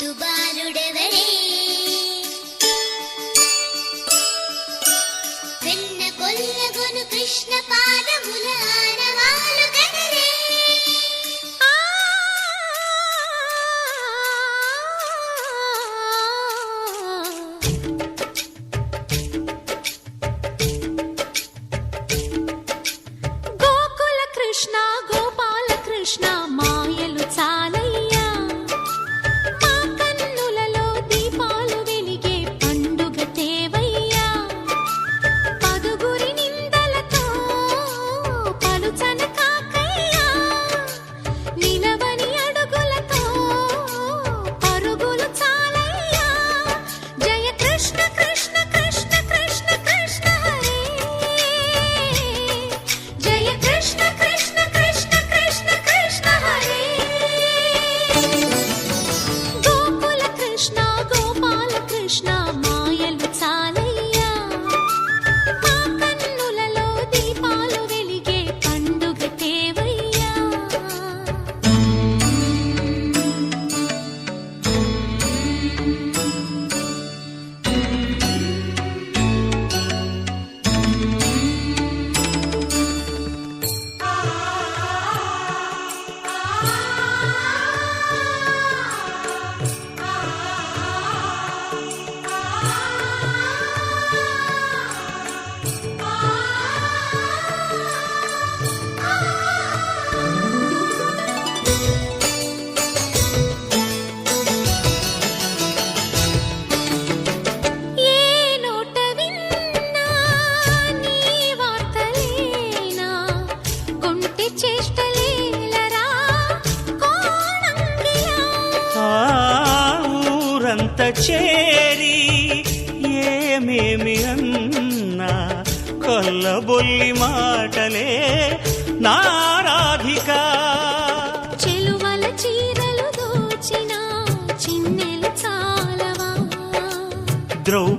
tu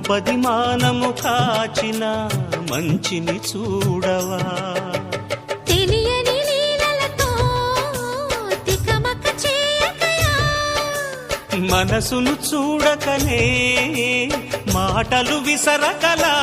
పది మానము కాచిన మంచిని చూడవా? మనసును చూడకనే మాటలు విసరకలా?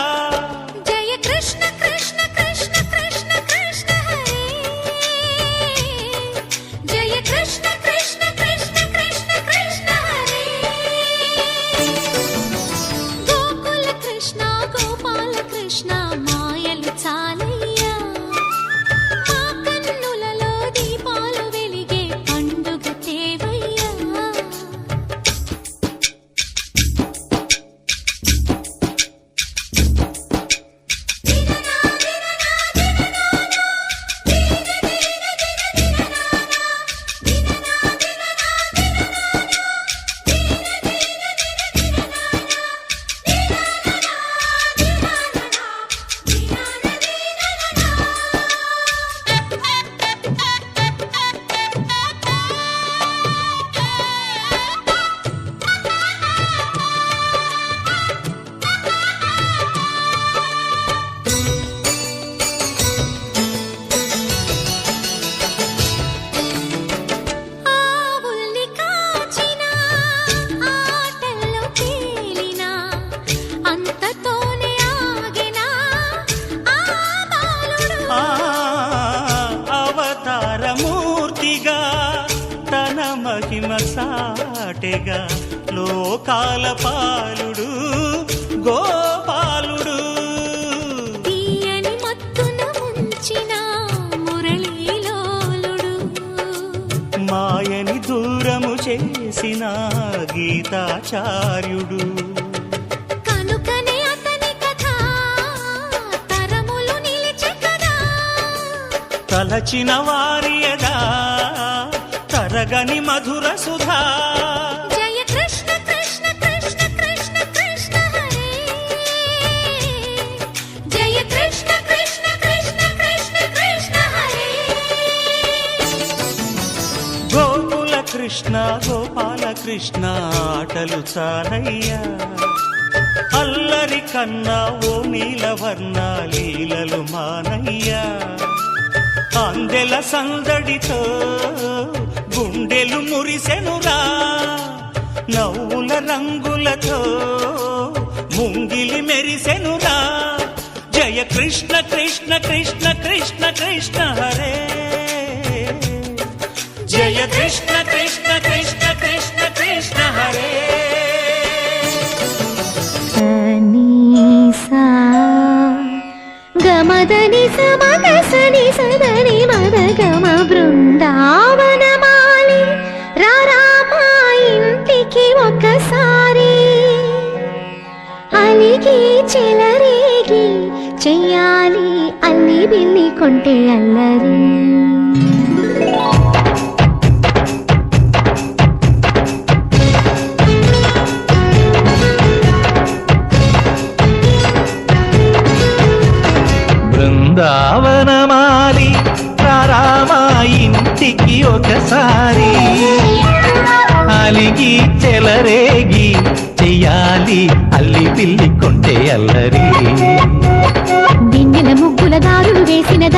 ఒక్కటేగా లోకాల పాలుడు గోపాలుడు. తీయని మత్తున ఉంచిన మురళీలోలుడు. మాయని దూరము చేసిన గీతాచార్యుడు. తలచిన వారియదా మధురగని మధుర సుధా. జయ కృష్ణ కృష్ణ కృష్ణ కృష్ణ కృష్ణ జయ కృష్ణ కృష్ణ కృష్ణ కృష్ణ కృష్ణ గోకుల కృష్ణ గోపాల కృష్ణ ఆటలు చాలయ్యా. అల్లరి కన్నా ఓ నీలవర్ణ లీలలు మానయ్యా. అందెల సందడితో గుండెలు మురిసెనురా. నవ్వుల రంగులతో ముంగిలి మెరిసెనురా. జయ కృష్ణ కృష్ణ కృష్ణ కృష్ణ కృష్ణ హరే. జయ కృష్ణ కృష్ణ కృష్ణ కృష్ణ కృష్ణ హరే. గమదని సమగసని సదని మద గమ బృందావన చెయ్యాలి అల్లి బిల్లి కొంటే అల్లరి.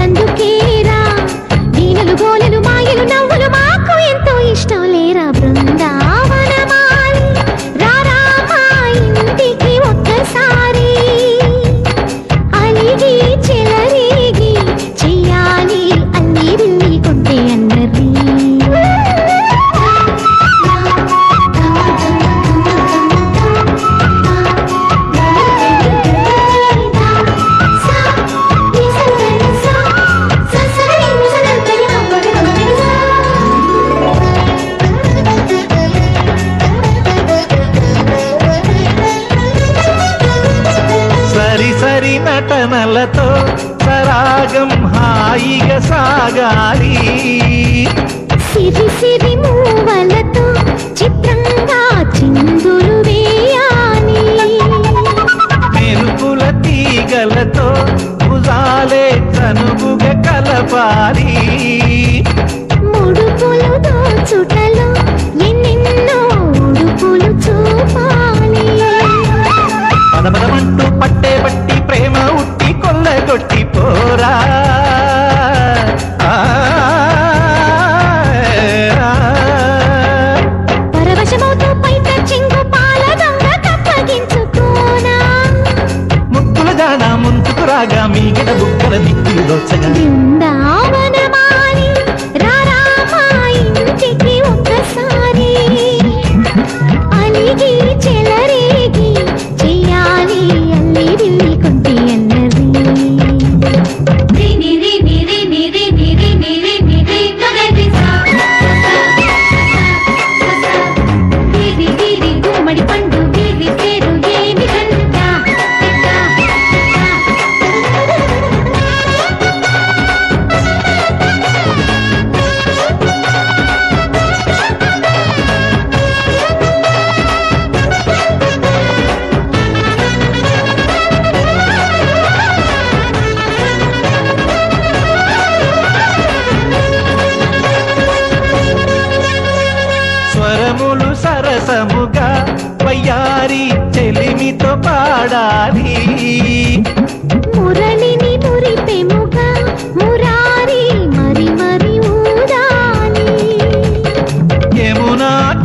అందుకే సాగాలి. సిరి సిరి మూవలతో చిత్రంగా చిందులు వేయాలి. మెరుపుల తీగలతో భుజాలే చనువుగా కలపాలి.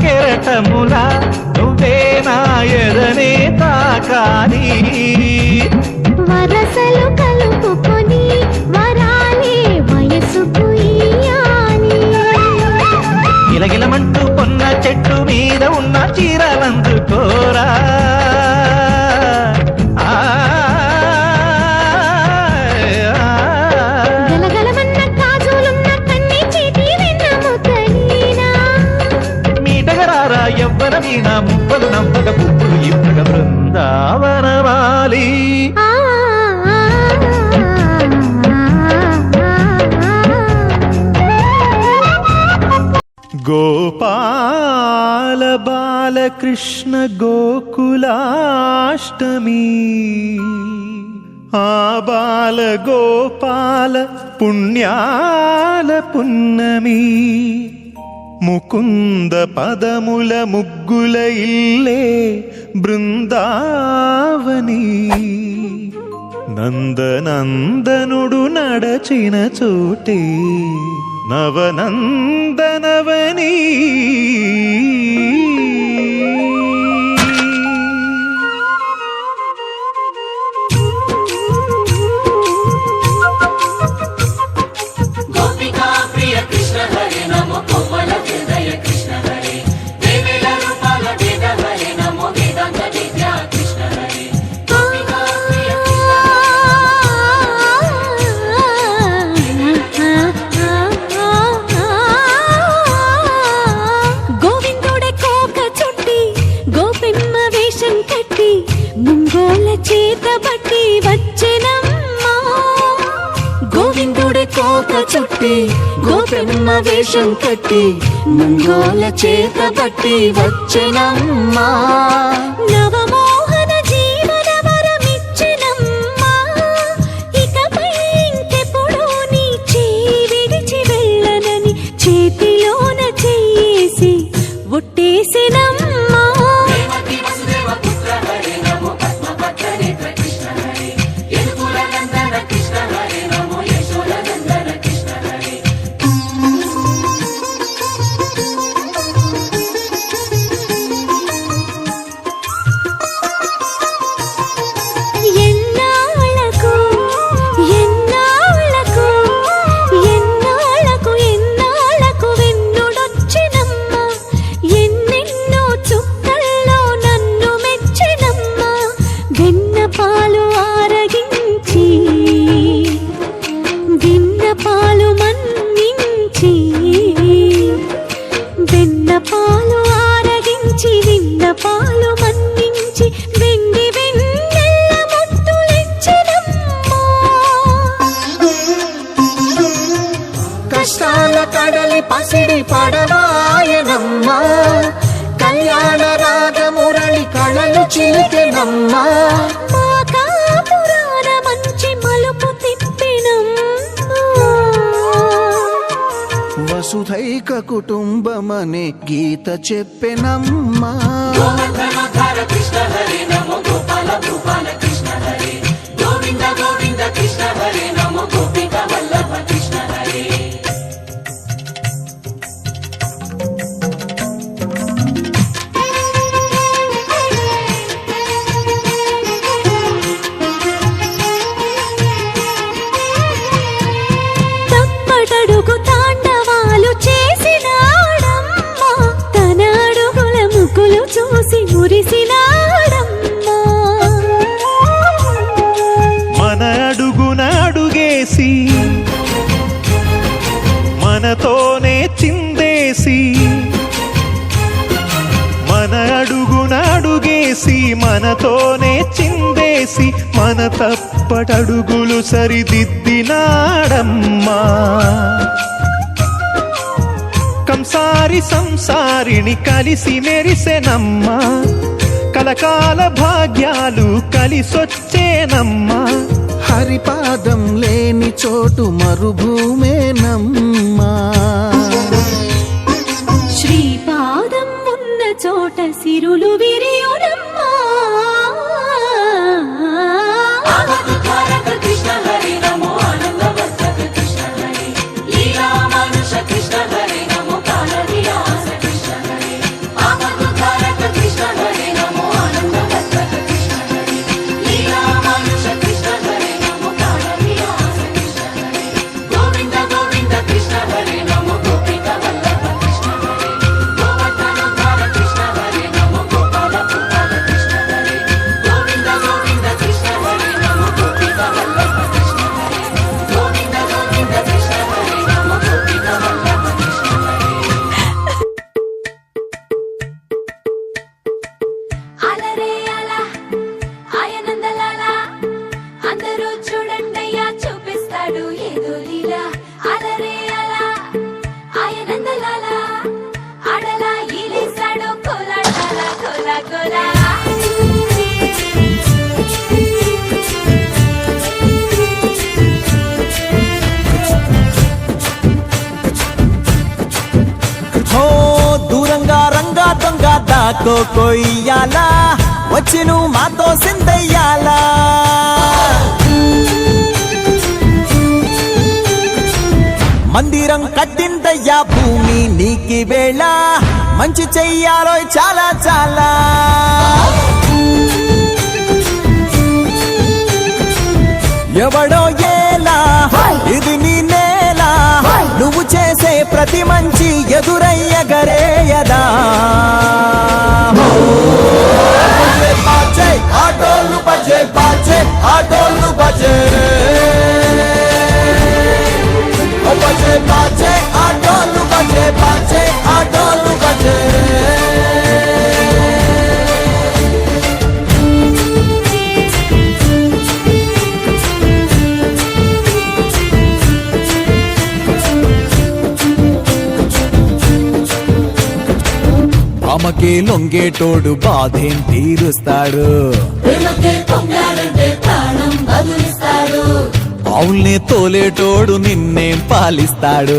కెరటములా నువ్వే నా ఎదనే తాకాలి. వరసలు కలుపుకొని వరాలే ఇయ్యాలి. గిలగిలమంటూ పొన్న చెట్టు మీద ఉన్న చీరలందుకోరా ഗോപാല ബാലകൃഷ്ണ ഗോകുലാഷ്ടമി. ആ ബാലഗോപാല പുണ്യാല പുന്നമി മുകുന്ദ പദമുല മുഗ്ഗുലയില്ലേ ബൃന്ദാവനീ. നന്ദനന്ദനൊടു നടച്ചിന ചൂട്ടേ. നവനന്ദനവനീ. పెట్టి గోపెమ్మ వేషం కట్టి మంగోల చేత బట్టి వచ్చెనమ్మా నవమోహన మన్నించి వెండి వెన్నెల్ల ముద్దులిచ్చినమ్మా. కష్టాల కడలి పసిడి పడవాయనమ్మా. కళ్యాణ రాగమురళి కళలు చిలికెనమ్మా మా కుటుంబమనే గీత మలుపు కృష్ణ హరి నమో గోపాల గోపాల మనతోనే చిందేసి మన తప్పటడుగులు సరిదిద్దినాడమ్మా. కంసారి సంసారిని కలిసి మెరిసెనమ్మా. కలకాల భాగ్యాలు కలిసొచ్చేనమ్మా. హరిపాదం లేని చోటు మరుభూమేనమ్మా. శ్రీపాదం ఉన్న చోట సిరులు విరియునమ్మా. దాకో కొయ్యాలా? వచ్చి నువ్వు మాతో సిందయ్యాలా మందిరం కట్టిందయ్యా భూమి నీకి వేళ. మంచి చెయ్యాలో చాలా చాలా. ఎవడో ఏలా? ఇది నీ నేల. నువ్వు చేసే ప్రతి మంచి ఎదురయ్యగరేయదా? బజే బాజే ఆటోలు బజే ఓ బజే బాజే ఆటోలు బజే బాజే ఆటోలు బజే ప్రేమకే లొంగేటోడు బాధేం తీరుస్తాడు? ఆవుల్ని తోలేటోడు నిన్నేం పాలిస్తాడు?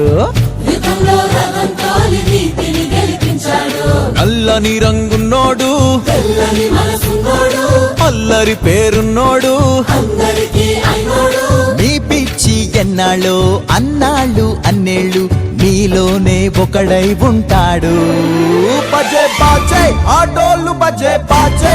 నల్లని రంగున్నోడు అల్లరి పేరున్నోడు మీ పిచ్చి ఎన్నాళ్ళు అన్నాళ్ళు అన్నేళ్ళు నీలోనే ఒకడై ఉంటాడు. బజే బాచే ఆటోలు బజే బాచే